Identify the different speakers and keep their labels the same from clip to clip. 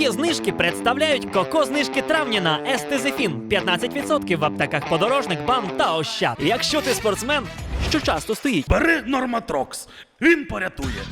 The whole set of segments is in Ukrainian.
Speaker 1: Дорогі знижки представляють коко знижки травня на Естезефін 15% в аптеках подорожник, бам та ощад. Якщо ти спортсмен, що часто стоїть.
Speaker 2: Бери Норматрокс, він порятує.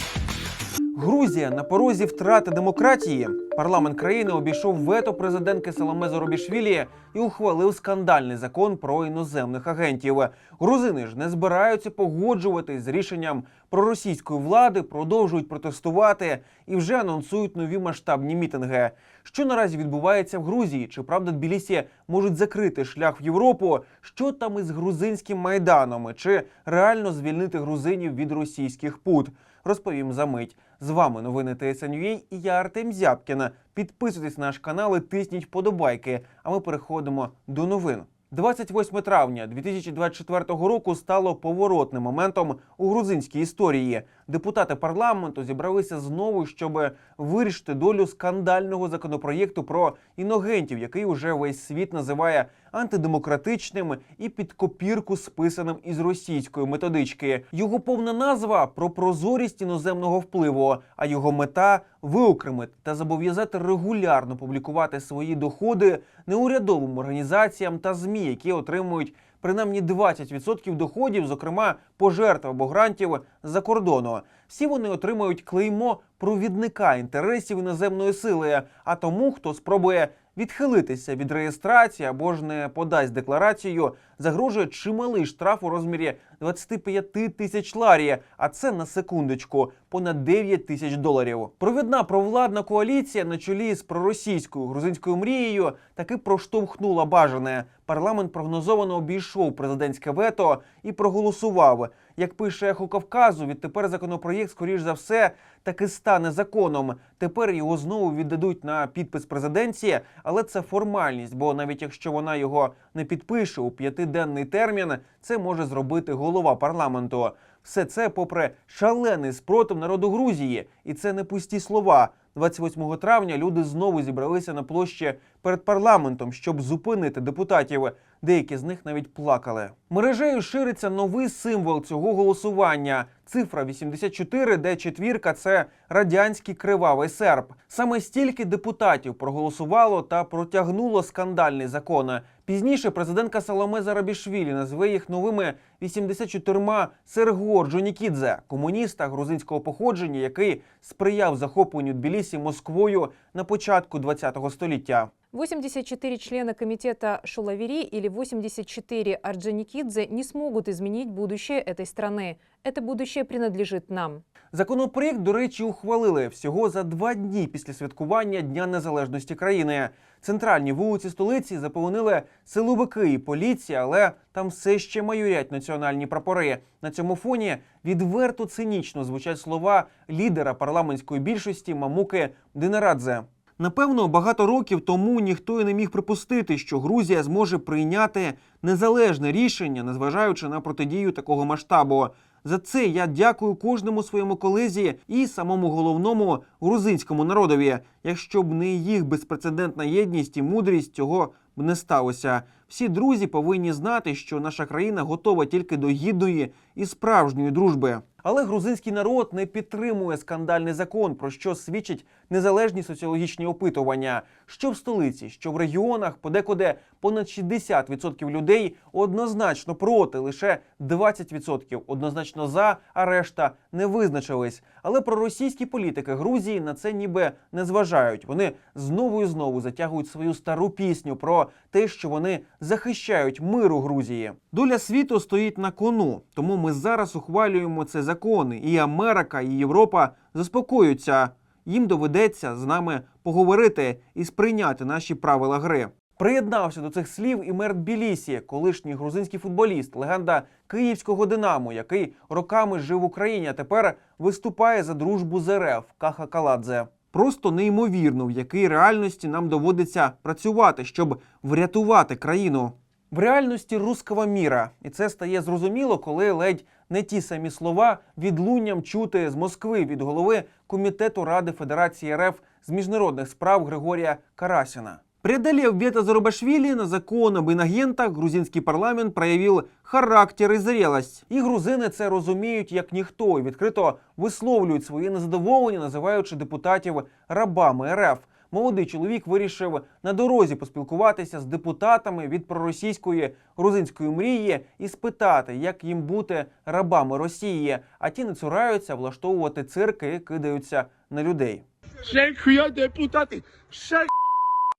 Speaker 3: Грузія на порозі втрати демократії. Парламент країни обійшов вето президентки Соломе Зоробішвілі і ухвалив скандальний закон про іноземних агентів. Грузини ж не збираються погоджуватись з рішенням проросійської влади, продовжують протестувати і вже анонсують нові масштабні мітинги. Що наразі відбувається в Грузії? Чи правда Тбілісі можуть закрити шлях в Європу? Що там із грузинським майданом? Чи реально звільнити грузинів від російських пут? Розповім за мить. З вами новини ТСНЮА і я Артем Зябкіна. Підписуйтесь на наш канал і тисніть вподобайки. А ми переходимо до новин. 28 травня 2024 року стало поворотним моментом у грузинській історії. Депутати парламенту зібралися знову, щоб вирішити долю скандального законопроєкту про іногентів, який уже весь світ називає антидемократичним і під копірку списаним із російської методички. Його повна назва про прозорість іноземного впливу, а його мета виокремити та зобов'язати регулярно публікувати свої доходи неурядовим організаціям та змі, які отримують принаймні 20% доходів, зокрема пожертв або грантів з-за кордону. Всі вони отримують клеймо провідника інтересів іноземної сили. А тому, хто спробує відхилитися від реєстрації або ж не подасть декларацію, загрожує чималий штраф у розмірі 25 тисяч ларі, а це на секундочку понад 9 тисяч доларів. Провідна провладна коаліція на чолі з проросійською грузинською мрією таки проштовхнула бажане. Парламент прогнозовано обійшов президентське вето і проголосував. Як пише Ехо Кавказу, відтепер законопроєкт, скоріш за все, таки стане законом. Тепер його знову віддадуть на підпис президенції, але це формальність, бо навіть якщо вона його не підпише у п'ятиденний термін, це може зробити голова парламенту. Все це попри шалений спротив народу Грузії, і це не пусті слова. 28 травня люди знову зібралися на площі перед парламентом, щоб зупинити депутатів. Деякі з них навіть плакали. Мережею шириться новий символ цього голосування. Цифра 84, де четвірка це радянський кривавий серп. Саме стільки депутатів проголосувало та протягнуло скандальний закон. Пізніше президентка Саломе Зарабішвілі назве їх новими 84 Серго Джонікідзе, комуніста грузинського походження, який сприяв захопленню Тбілісі Москвою на початку ХХ століття.
Speaker 4: 84 члена комитета Шулавери или 84 Орджоникидзе не смогут изменить будущее этой страны. Это будущее принадлежит нам.
Speaker 3: Законопроєкт, до речі, ухвалили всього за два дні після святкування Дня Незалежності країни. Центральні вулиці столиці заполонили силовики і поліція, але там все ще майорять національні прапори. На цьому фоні відверто цинічно звучать слова лідера парламентської більшості Мамуки Динерадзе. Напевно, багато років тому ніхто і не міг припустити, що Грузія зможе прийняти незалежне рішення, незважаючи на протидію такого масштабу. За це я дякую кожному своєму колезі і самому головному грузинському народові. Якщо б не їх безпрецедентна єдність і мудрість, цього б не сталося. Всі друзі повинні знати, що наша країна готова тільки до гідної і справжньої дружби. Але грузинський народ не підтримує скандальний закон, про що свідчать незалежні соціологічні опитування. Що в столиці, що в регіонах, подекуди понад 60% людей однозначно проти, лише 20% однозначно за, а решта не визначились. Але проросійські політики Грузії на це ніби не зважають. Вони знову і знову затягують свою стару пісню про те, що вони захищають мир у Грузії. Доля світу стоїть на кону, тому ми зараз ухвалюємо це закони, і Америка, і Європа заспокоюються. Їм доведеться з нами поговорити і сприйняти наші правила гри. Приєднався до цих слів і мер Тбілісі, колишній грузинський футболіст, легенда київського Динамо, який роками жив в Україні, а тепер виступає за дружбу з РФ Каха Каладзе. Просто неймовірно, в якій реальності нам доводиться працювати, щоб врятувати країну. В реальності руского міра, і це стає зрозуміло, коли ледь не ті самі слова відлунням чути з Москви від голови комітету Ради Федерації РФ з міжнародних справ Григорія Карасіна. Преодолев вето Зарубашвили на закон об инагентах, грузинский парламент проявил характер і зрелость. І грузини це розуміють як ніхто і відкрито висловлюють своє незадоволення, називаючи депутатів рабами РФ. Молодий чоловік вирішив на дорозі поспілкуватися з депутатами від проросійської грузинської мрії і спитати, як їм бути рабами Росії. А ті не цураються влаштовувати цирки і кидаються на людей.
Speaker 5: Шенхуя депутати. Шен...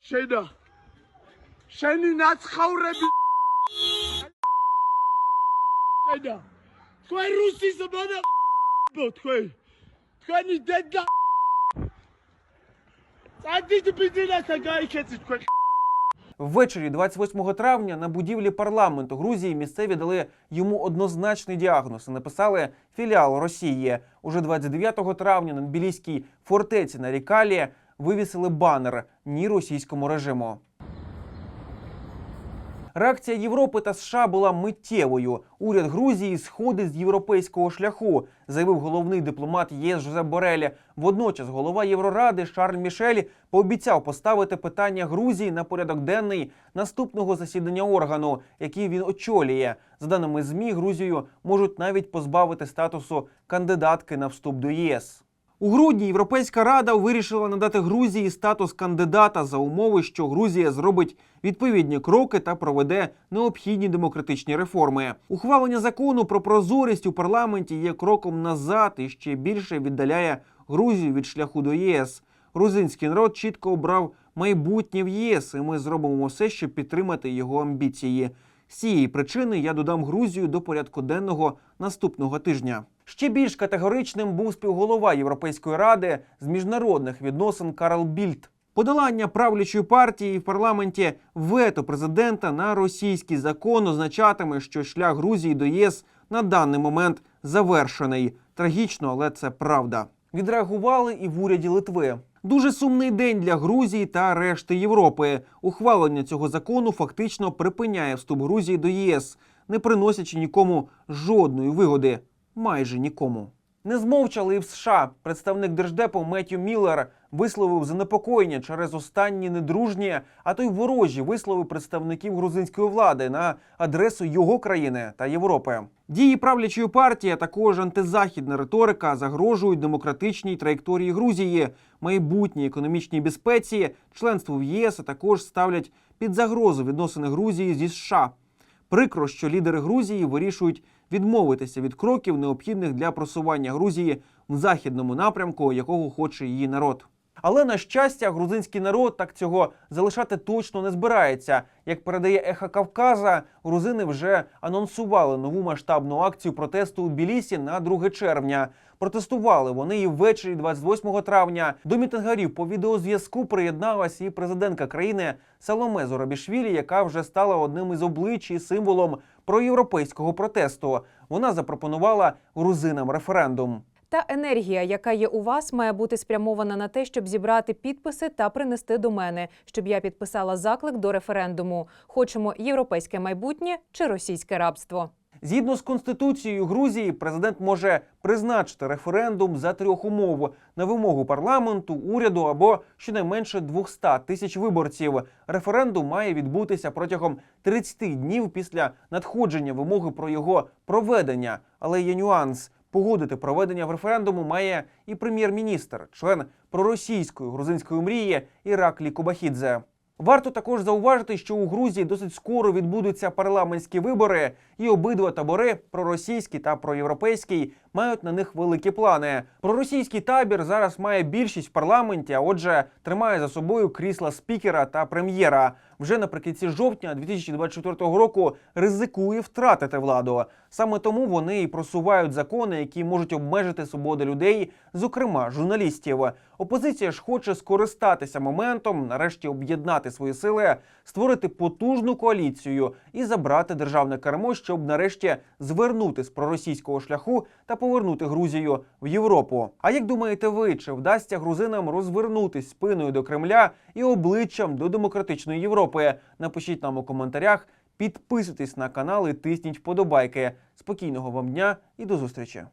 Speaker 5: Шена. Шені нацхауре бі... Шена. Твой русі забана бо твой. Твой ні
Speaker 3: Ввечері 28 травня на будівлі парламенту Грузії місцеві дали йому однозначний діагноз і написали філіал Росії. Уже 29 травня на Тбіліській фортеці на Рікалі вивісили банер ні російському режиму. Реакція Європи та США була миттєвою. Уряд Грузії сходить з європейського шляху, заявив головний дипломат ЄС Жозеп Борелі. Водночас голова Євроради Шарль Мішель пообіцяв поставити питання Грузії на порядок денний наступного засідання органу, який він очолює. За даними змі, Грузію можуть навіть позбавити статусу кандидатки на вступ до ЄС. У грудні Європейська рада вирішила надати Грузії статус кандидата за умови, що Грузія зробить відповідні кроки та проведе необхідні демократичні реформи. Ухвалення закону про прозорість у парламенті є кроком назад і ще більше віддаляє Грузію від шляху до ЄС. Грузинський народ чітко обрав майбутнє в ЄС, і ми зробимо все, щоб підтримати його амбіції. З цієї причини я додам Грузію до порядку денного наступного тижня. Ще більш категоричним був співголова Європейської ради з міжнародних відносин Карл Більд. Подолання правлячої партії в парламенті вето президента на російський закон означатиме, що шлях Грузії до ЄС на даний момент завершений. Трагічно, але це правда. Відреагували і в уряді Литви. Дуже сумний день для Грузії та решти Європи. Ухвалення цього закону фактично припиняє вступ Грузії до ЄС, не приносячи нікому жодної вигоди. Майже нікому. Не змовчали і в США. Представник держдепу Меттю Міллер висловив занепокоєння через останні недружні, а то й ворожі вислови представників грузинської влади на адресу його країни та Європи. Дії правлячої партії, а також антизахідна риторика загрожують демократичній траєкторії Грузії, майбутній економічній безпеці, членству в ЄС, а також ставлять під загрозу відносини Грузії зі США. Прикро, що лідери Грузії вирішують відмовитися від кроків, необхідних для просування Грузії в західному напрямку, якого хоче її народ. Але на щастя, грузинський народ так цього залишати точно не збирається. Як передає Еха Кавказа, грузини вже анонсували нову масштабну акцію протесту у Білісі на 2 червня. Протестували вони і ввечері 28 травня. До мітингарів по відеозв'язку приєдналась і президентка країни Саломе Зорабішвілі, яка вже стала одним із облич і символом проєвропейського протесту. Вона запропонувала грузинам референдум.
Speaker 4: Та енергія, яка є у вас, має бути спрямована на те, щоб зібрати підписи та принести до мене, щоб я підписала заклик до референдуму. Хочемо європейське майбутнє чи російське рабство.
Speaker 3: Згідно з конституцією Грузії, президент може призначити референдум за трьох умов на вимогу парламенту, уряду або щонайменше 200 тисяч виборців. Референдум має відбутися протягом 30 днів після надходження вимоги про його проведення. Але є нюанс. Погодити проведення в референдуму має і прем'єр-міністр, член проросійської грузинської мрії Іраклі Кубахідзе. Варто також зауважити, що у Грузії досить скоро відбудуться парламентські вибори, і обидва табори проросійський та проєвропейський мають на них великі плани. Проросійський табір зараз має більшість в парламенті, а отже, тримає за собою крісла спікера та прем'єра. Вже наприкінці жовтня 2024 року ризикує втратити владу. Саме тому вони і просувають закони, які можуть обмежити свободи людей, зокрема журналістів. Опозиція ж хоче скористатися моментом, нарешті об'єднати свої сили, створити потужну коаліцію і забрати державне кермо, щоб нарешті звернути з проросійського шляху та повернути Грузію в Європу. А як думаєте ви, чи вдасться грузинам розвернутись спиною до Кремля і обличчям до демократичної Європи? Напишіть нам у коментарях. Підписуйтесь на канал і тисніть вподобайки. Спокійного вам дня і до зустрічі!